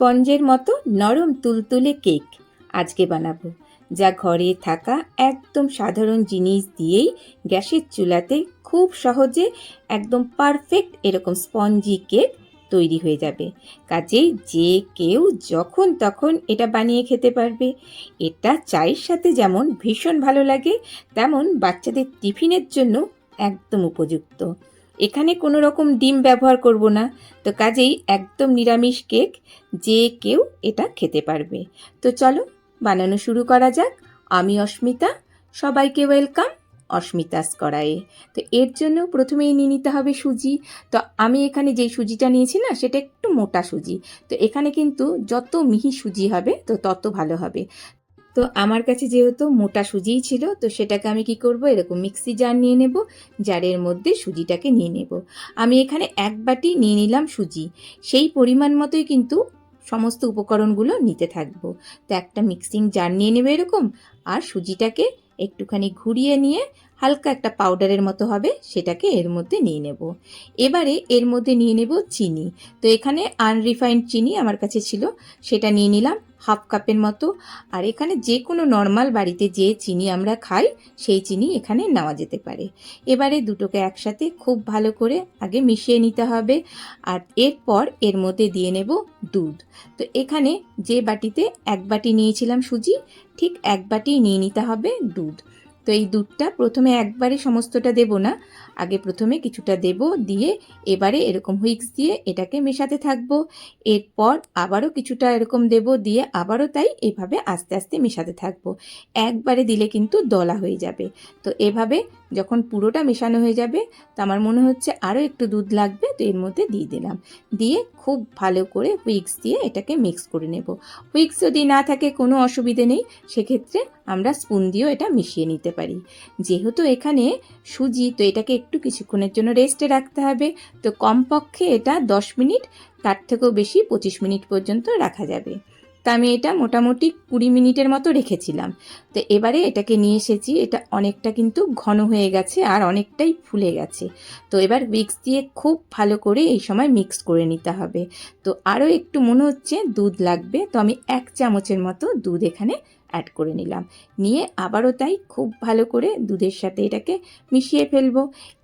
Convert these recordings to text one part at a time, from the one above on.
স্পঞ্জের মতো নরম তুলতুলে কেক আজকে বানাবো, যা ঘরে থাকা একদম সাধারণ জিনিস দিয়েই গ্যাসের চুলাতে খুব সহজে একদম পারফেক্ট এরকম স্পঞ্জি কেক তৈরি হয়ে যাবে। কাজেই যে কেউ যখন তখন এটা বানিয়ে খেতে পারবে। এটা চায়ের সাথে যেমন ভীষণ ভালো লাগে, তেমন বাচ্চাদের টিফিনের জন্য একদম উপযুক্ত। এখানে কোনো রকম ডিম ব্যবহার করব না। তো কাজেই একদম নিরামিষ কেক, যে কেউ এটা খেতে পারবে। তো চলো, বানানো শুরু করা যাক। আমি অস্মিতা, সবাইকে ওয়েলকাম অস্মিতাস কড়াইয়ে তো এর জন্য প্রথমেই নিয়ে নিতে হবে সুজি। তো আমি এখানে যেই সুজিটা নিয়েছি না, সেটা একটু মোটা সুজি। তো এখানে কিন্তু যত মিহি সুজি হবে, তো তত ভালো হবে। তো আমার কাছে যেহেতু মোটা সুজিই ছিল, তো সেটাকে আমি কি করব? এরকম মিক্সি জার নিয়ে নেব, জারের মধ্যে সুজিটাকে নিয়ে নেব। আমি এখানে এক বাটি নিয়ে নিলাম সুজি। সেই পরিমাণ মতোই কিন্তু সমস্ত উপকরণগুলো নিতে থাকব। তো একটা মিক্সিং জার নিয়ে নেবে এরকম, আর সুজিটাকে একটুখানি ঘুরিয়ে নিয়ে হালকা একটা পাউডারের মতো হবে, সেটাকে এর মধ্যে নিয়ে নেব। এবারে এর মধ্যে নিয়ে নেব চিনি। তো এখানে আনরিফাইন্ড চিনি আমার কাছে ছিল, সেটা নিয়ে নিলাম হাফ কাপের মতো। আর এখানে যে কোনো নর্মাল বাড়িতে যে চিনি আমরা খাই, সেই চিনি এখানে নেওয়া যেতে পারে। এবারে দুটোকে একসাথে খুব ভালো করে আগে মিশিয়ে নিতে হবে। আর এরপর এর মধ্যে দিয়ে নেব দুধ। তো এখানে যে বাটিতে এক বাটি নিয়েছিলাম সুজি, ঠিক এক বাটি নিয়ে নিতে হবে দুধ। তো এই দুধটা প্রথমে একবারে সমস্তটা দেব না, আগে প্রথমে কিছুটা দেব, দিয়ে এবারে এরকম হুইক্স দিয়ে এটাকে মেশাতে থাকব। এরপর আবারও কিছুটা এরকম দেব, দিয়ে আবারও তাই এভাবে আস্তে আস্তে মেশাতে থাকব। একবারে দিলে কিন্তু দলা হয়ে যাবে। তো এভাবে যখন পুরোটা মেশানো হয়ে যাবে, তো আমার মনে হচ্ছে আরও একটু দুধ লাগবে, তো এর মধ্যে দিয়ে দিলাম। দিয়ে খুব ভালো করে হুইক্স দিয়ে এটাকে মিক্স করে নেব। হুইক্স যদি না থাকে কোনো অসুবিধে নেই, সেক্ষেত্রে আমরা স্পুন দিয়েও এটা মিশিয়ে নিতে পারি। যেহেতু এখানে সুজি, তো এটাকে একটু কিছুক্ষণের জন্য রেস্টে রাখতে হবে। তো কমপক্ষে এটা দশ মিনিট, তার থেকেও বেশি পঁচিশ মিনিট পর্যন্ত রাখা যাবে। তা আমি এটা মোটামুটি কুড়ি মিনিটের মতো রেখেছিলাম। তো এবারে এটাকে নিয়ে এসেছি, এটা অনেকটা কিন্তু ঘন হয়ে গেছে আর অনেকটাই ফুলে গেছে। তো এবার উইক্স দিয়ে খুব ভালো করে এই সময় মিক্স করে নিতে হবে। তো আরও একটু মনে হচ্ছে দুধ লাগবে, তো আমি এক চামচের মতো দুধ এখানে অ্যাড করে নিলাম। নিয়ে আবারও তাই খুব ভালো করে দুধের সাথে এটাকে মিশিয়ে ফেলব।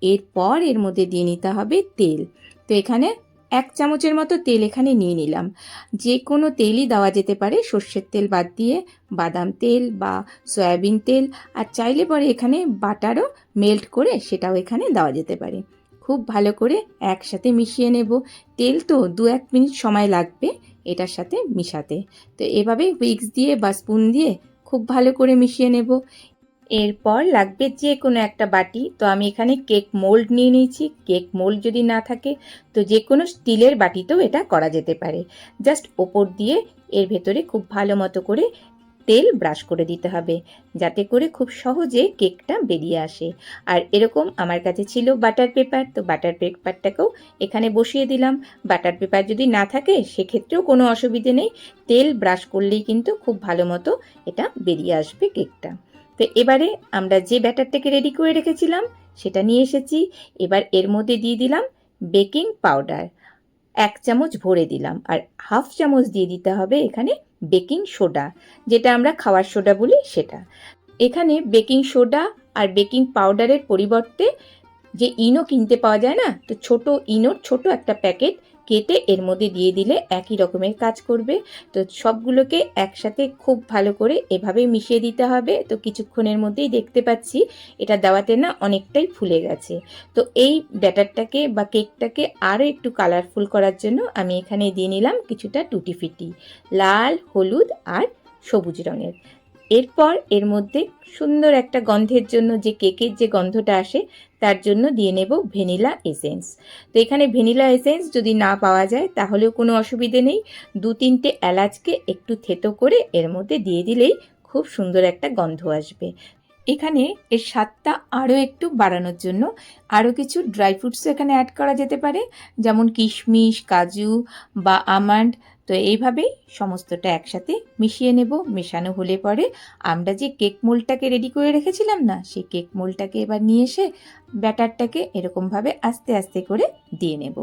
এরপর এর মধ্যে দিয়ে নিতে হবে তেল। তো এখানে এক চামচের মতো তেল এখানে নিয়ে নিলাম। যে কোনো তেলই দেওয়া যেতে পারে। সর্ষের তেল বাদ দিয়ে বাদাম তেল বা সয়াবিন তেল। আর চাইলে পরে এখানে বাটারও মেল্ট করে সেটাও এখানে দেওয়া যেতে পারে। খুব ভালো করে একসাথে মিশিয়ে নেব। তেল তো দু এক মিনিট সময় লাগবে। এটার সাথে মিশাতে। তো এভাবে উইক্স দিয়ে বা স্পুন দিয়ে খুব ভালো করে মিশিয়ে নেব। এরপর লাগবে যে কোনো একটা বাটি। তো আমি এখানে কেক মোল্ড নিয়ে নিয়েছি। কেক মোল্ড যদি না থাকে, তো যে কোনো স্টিলের বাটিতেও এটা করা যেতে পারে। জাস্ট ওপর দিয়ে এর ভেতরে খুব ভালো মতো করে তেল ব্রাশ করে দিতে হবে, যাতে করে খুব সহজে কেকটা বেরিয়ে আসে। আর এরকম আমার কাছে ছিল বাটার পেপার, তো বাটার পেপারটাকেও এখানে বসিয়ে দিলাম। বাটার পেপার যদি না থাকে, সেক্ষেত্রেও কোনো অসুবিধে নেই। তেল ব্রাশ করলেই কিন্তু খুব ভালো মতো এটা বেরিয়ে আসবে কেকটা। তো এবারে আমরা যে ব্যাটারটাকে রেডি করে রেখেছিলাম, সেটা নিয়ে এসেছি। এবার এর মধ্যে দিয়ে দিলাম বেকিং পাউডার। এক চামচ ভরে দিলাম। আর হাফ চামচ দিয়ে দিতে হবে এখানে বেকিং সোডা, যেটা আমরা খাওয়ার সোডা বলি সেটা। এখানে বেকিং সোডা আর বেকিং পাউডারের পরিবর্তে যে ইনো কিনতে পাওয়া যায় না, তো ছোট ইনোর ছোট একটা প্যাকেট কেটে এর মধ্যে দিয়ে দিলে একই রকমের কাজ করবে। তো সবগুলোকে একসাথে খুব ভালো করে এভাবে মিশিয়ে দিতে হবে। তো কিছুক্ষণের মধ্যেই দেখতে পাচ্ছি এটা দেওয়াতে না অনেকটাই ফুলে গেছে। তো এই ব্যাটারটাকে বা কেকটাকে আরও একটু কালারফুল করার জন্য আমি এখানে দিয়ে নিলাম কিছুটা টুটি ফিটি, লাল, হলুদ আর সবুজ রঙের। এরপর এর মধ্যে সুন্দর একটা গন্ধের জন্য যে কেকের যে গন্ধটা আসে তার জন্য দিয়ে নেব ভ্যানিলা এসেন্স। তো এখানে ভ্যানিলা এসেন্স যদি না পাওয়া যায়, তাহলেও কোনো অসুবিধে নেই। দু তিনটে এলাচকে একটু থেতো করে এর মধ্যে দিয়ে দিলেই খুব সুন্দর একটা গন্ধ আসবে। এখানে এর স্বাদটা আরও একটু বাড়ানোর জন্য আরও কিছু ড্রাই ফ্রুটসও এখানে অ্যাড করা যেতে পারে, যেমন কিশমিশ, কাজু বা আমন্ড। তো এইভাবেই সমস্তটা একসাথে মিশিয়ে নেব। মেশানো হলে পরে আমরা যে কেক মোলটাকে রেডি করে রেখেছিলাম না, সেই কেক মোলটাকে এবার নিয়ে এসে ব্যাটারটাকে এরকমভাবে আস্তে আস্তে করে দিয়ে নেব।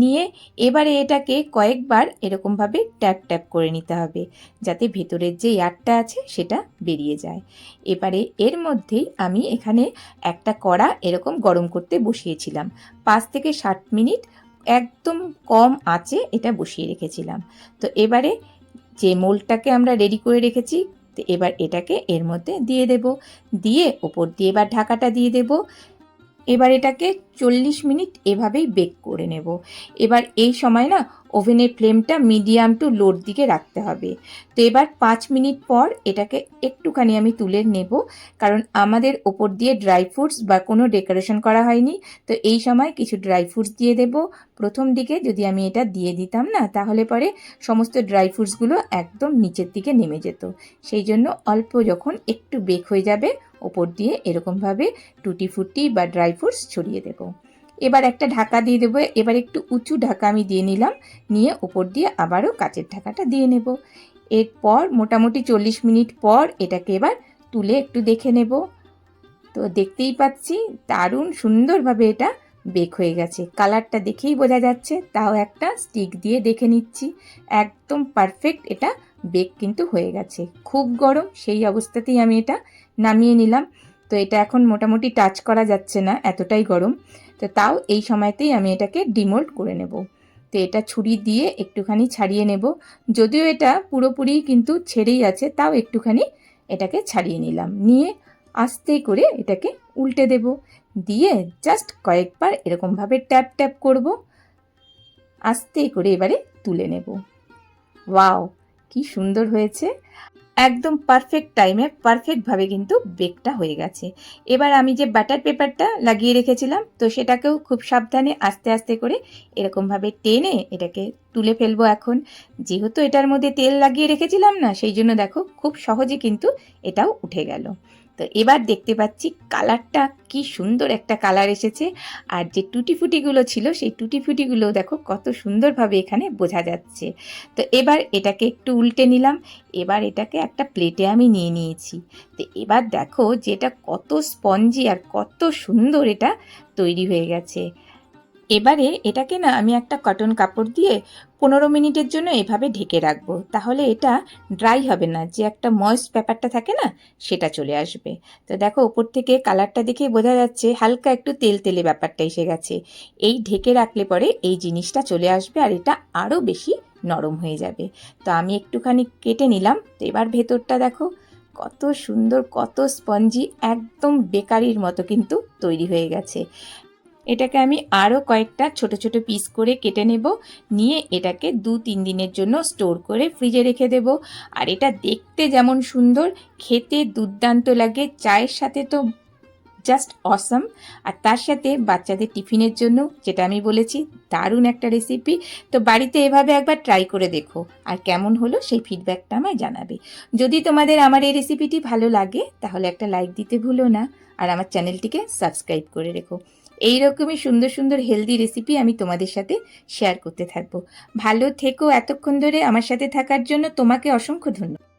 নিয়ে এবারে এটাকে কয়েকবার এরকমভাবে ট্যাপ ট্যাপ করে নিতে হবে, যাতে ভেতরের যে এয়ারটা আছে সেটা বেরিয়ে যায়। এবারে এর মধ্যেই আমি এখানে একটা কড়া এরকম গরম করতে বসিয়েছিলাম। পাঁচ থেকে ষাট মিনিট একদম কম আঁচে এটা বসিয়ে রেখেছিলাম। তো এবারে যে মোলটাকে আমরা রেডি করে রেখেছি, তো এবার এটাকে এর মধ্যে দিয়ে দেব। দিয়ে ওপর দিয়ে এবার ঢাকাটা দিয়ে দেব। এবার এটাকে চল্লিশ মিনিট এভাবেই বেক করে নেব। এবার এই সময় না ওভেনের ফ্লেমটা মিডিয়াম টু লোর দিকে রাখতে হবে। তো এবার পাঁচ মিনিট পর এটাকে একটুখানি আমি তুলে নেব, কারণ আমাদের ওপর দিয়ে ড্রাই ফ্রুটস বা কোনো ডেকোরেশন করা হয়নি। তো এই সময় কিছু ড্রাই ফ্রুটস দিয়ে দেব। প্রথম দিকে যদি আমি এটা দিয়ে দিতাম না, তাহলে পরে সমস্ত ড্রাই ফ্রুটসগুলো একদম নিচের দিকে নেমে যেত। সেই জন্য অল্প যখন একটু বেক হয়ে যাবে ওপর দিয়ে এরকমভাবে টুটি ফুটি বা ড্রাই ফ্রুটস ছড়িয়ে দেব। এবার একটা ঢাকা দিয়ে দেবো, এবার একটু উঁচু ঢাকা আমি দিয়ে নিলাম, নিয়ে ওপর দিয়ে আবারও কাচের ঢাকাটা দিয়ে নেব। এরপর মোটামুটি চল্লিশ মিনিট পর এটাকে এবার তুলে একটু দেখে নেব। তো দেখতেই পাচ্ছি দারুণ সুন্দরভাবে এটা বেক হয়ে গেছে। কালারটা দেখেই বোঝা যাচ্ছে, তাও একটা স্টিক দিয়ে দেখে নিচ্ছি। একদম পারফেক্ট এটা বেক কিন্তু হয়ে গেছে। খুব গরম, সেই অবস্থাতেই আমি এটা নামিয়ে নিলাম। তো এটা এখন মোটামুটি টাচ করা যাচ্ছে না, এতটাই গরম। তো তাও এই সময়তেই আমি এটাকে ডিমোল্ড করে নেব। তো এটা ছুরি দিয়ে একটুখানি ছাড়িয়ে নেব। যদিও এটা পুরোপুরি কিন্তু ছেড়েই আছে, তাও একটুখানি এটাকে ছাড়িয়ে নিলাম। নিয়ে আস্তে করে এটাকে উল্টে দেব। দিয়ে জাস্ট কয়েকবার এরকমভাবে ট্যাপ ট্যাপ করব। আস্তে করে এবারে তুলে নেব। ওয়াও! কি সুন্দর হয়েছে। একদম পারফেক্ট টাইমে পারফেক্টভাবে কিন্তু বেকটা হয়ে গেছে। এবার আমি যে বাটার পেপারটা লাগিয়ে রেখেছিলাম, তো সেটাকেও খুব সাবধানে আস্তে আস্তে করে এরকমভাবে টেনে এটাকে তুলে ফেলব এখন। যেহেতু এটার মধ্যে তেল লাগিয়ে রেখেছিলাম না, সেই জন্য দেখো খুব সহজে কিন্তু এটাও উঠে গেল। তো এবার দেখতে পাচ্ছি কালারটা কি সুন্দর একটা কালার এসেছে। আর যে টুটিফুটিগুলো ছিল, সেই টুটি ফুটিগুলো দেখো কত সুন্দরভাবে এখানে বোঝা যাচ্ছে। তো এবার এটাকে একটু উল্টে নিলাম। এবার এটাকে একটা প্লেটে আমি নিয়ে নিয়েছি। তো এবার দেখো যে এটা কত স্পঞ্জি আর কত সুন্দর এটা তৈরি হয়ে গেছে। এবারে এটাকে না আমি একটা কটন কাপড় দিয়ে পনেরো মিনিটের জন্য এভাবে ঢেকে রাখব। তাহলে এটা ড্রাই হবে না, যে একটা ময়েস্ট ব্যাপারটা থাকে না, সেটা চলে আসবে। তো দেখো, ওপর থেকে কালারটা দেখে বোঝা যাচ্ছে হালকা একটু তেল তেলে ব্যাপারটা এসে গেছে। এই ঢেকে রাখলে পরে এই জিনিসটা চলে আসবে আর এটা আরও বেশি নরম হয়ে যাবে। তো আমি একটুখানি কেটে নিলাম। তো এবার ভেতরটা দেখো, কত সুন্দর, কত স্পঞ্জি, একদম বেকারির মতো কিন্তু তৈরি হয়ে গেছে। এটাকে আমি আরও কয়েকটা ছোট ছোট পিস করে কেটে নেব। নিয়ে এটাকে দু তিন দিনের জন্য স্টোর করে ফ্রিজে রেখে দেব। আর এটা দেখতে যেমন সুন্দর, খেতে দুর্দান্ত লাগে, চায়ের সাথে তো জাস্ট অসম আর তার সাথে বাচ্চাদের টিফিনের জন্য, যেটা আমি বলেছি, দারুণ একটা রেসিপি তো বাড়িতে এভাবে একবার ট্রাই করে দেখো। আর কেমন হলো সেই ফিডব্যাকটা আমায় জানাবে। যদি তোমাদের আমার এই রেসিপিটি ভালো লাগে, তাহলে একটা লাইক দিতে ভুলো না। আর আমার চ্যানেলটিকে সাবস্ক্রাইব করে রেখো। এই রকমই সুন্দর সুন্দর হেলদি রেসিপি আমি তোমাদের সাথে শেয়ার করতে থাকব। ভালো থেকো এতক্ষণ ধরে আমার সাথে থাকার জন্য তোমাকে অসংখ্য ধন্যবাদ।